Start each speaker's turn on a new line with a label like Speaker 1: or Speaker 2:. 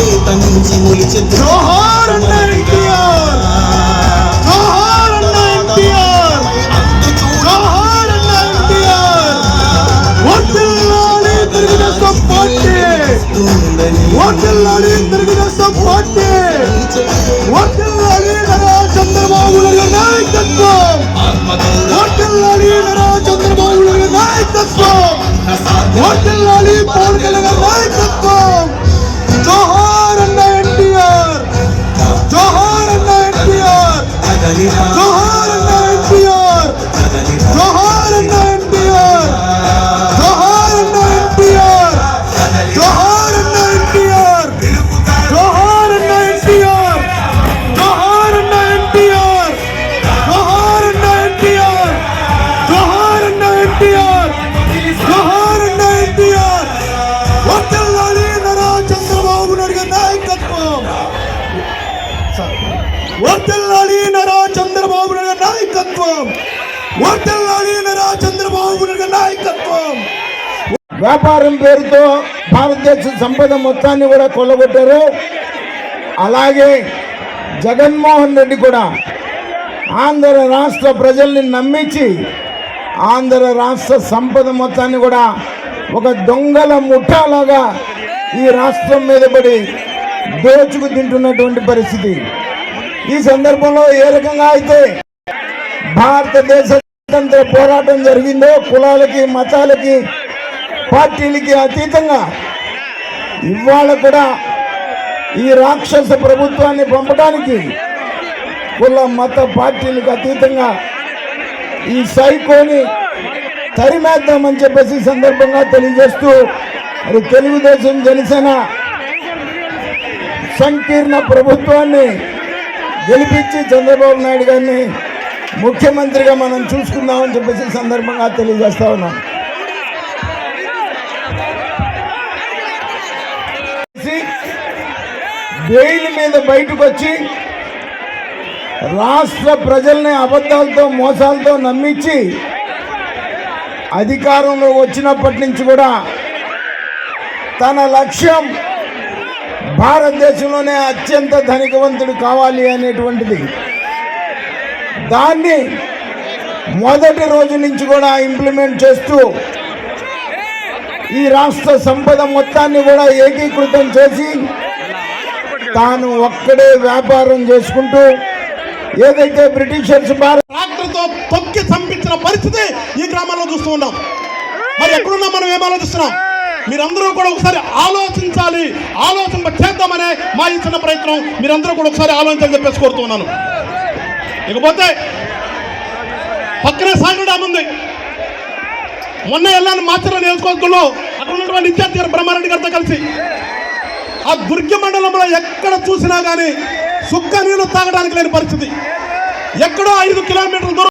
Speaker 1: నీకే తనించి మొలిచే
Speaker 2: జోహార్ ఎన్టీఆర్. జోహార్ ఎన్టీఆర్. జోహార్ ఎన్టీఆర్. వడ్డల్లాడే తిరిగిన సపోర్టే వడ్డల్లాడే తిరిగిన సపోర్టే వడ్డల్లాడే చంద్రబాబు నాయకత్వం. salir. వర్ధిల్లాలి నారా చంద్రబాబు నాయుడు నాయకత్వం. వర్ధిల్లాలి నారా చంద్రబాబు నాయుడు నాయకత్వం.
Speaker 3: వ్యాపారం పేరుతో భారతదేశ సంపద మొత్తాన్ని కూడా కొల్లగొట్టారు. అలాగే జగన్మోహన్ రెడ్డి కూడా ఆంధ్ర రాష్ట్ర ప్రజల్ని నమ్మించి ఆంధ్ర రాష్ట్ర సంపద మొత్తాన్ని కూడా ఒక దొంగల ముఠాలాగా ఈ రాష్ట్రం మీద పడి దోచుకు తింటున్నటువంటి పరిస్థితి. ఈ సందర్భంలో ఏ రకంగా అయితే భారతదేశ స్వతంత్ర పోరాటం జరిగిందో కులాలకి మతాలకి పార్టీలకి అతీతంగా ఇవాళ కూడా ఈ రాక్షస ప్రభుత్వాన్ని పంపడానికి కుల మత పార్టీలకు అతీతంగా ఈ సైకోని తరిమేద్దామని చెప్పేసి సందర్భంగా తెలియజేస్తూ మరి తెలుగుదేశం జనసేన సంకీర్ణ ప్రభుత్వాన్ని గెలిపించి చంద్రబాబు నాయుడు గారిని ముఖ్యమంత్రిగా మనం చూసుకుందామని చెప్పేసి సందర్భంగా తెలియజేస్తా ఉన్నాం. బెయిల్ మీద బయటకు వచ్చి రాష్ట్ర ప్రజల్ని అబద్ధాలతో మోసాలతో నమ్మించి అధికారంలో వచ్చినప్పటి నుంచి కూడా తన లక్ష్యం భారతదేశంలోనే అత్యంత ధనికవంతుడు కావాలి అనేటువంటిది. దాన్ని మొదటి రోజు నుంచి కూడా ఇంప్లిమెంట్ చేస్తూ ఈ రాష్ట్ర సంపద మొత్తాన్ని కూడా ఏకీకృతం చేసి తాను ఒక్కడే వ్యాపారం చేసుకుంటూ ఏదైతే బ్రిటిషర్స్
Speaker 2: ట్రాక్టర్తో తొక్కి చంపించిన పరిస్థితి ఈ గ్రామాల్లో చూస్తూ ఉన్నాం. మరి ఎక్కడున్నా మనం? ఏం ఆలోచిస్తున్నాం? మీరందరూ కూడా ఒకసారి ఆలోచించాలి. ఆలోచన చేద్దామనే మా ఇచ్చిన ప్రయత్నం మీరందరూ కూడా ఒకసారి ఆలోచించాలని చెప్పేసి కోరుతున్నాను. ఇకపోతే పక్కనే సాగర్ డ్యామ్ ఉంది. మొన్న వెళ్ళాను మాచర్ల నియోజకవర్గంలో. అక్కడ ఉన్నటువంటి ఇన్ఛార్జ్ గారు బ్రహ్మారెడ్డి గారితో కలిసి. ఆ దుర్గ మండలంలో ఎక్కడ చూసినా కానీ సుక్క నీళ్ళు తాగడానికి లేని పరిస్థితి. ఎక్కడో ఐదు కిలోమీటర్ల దూరం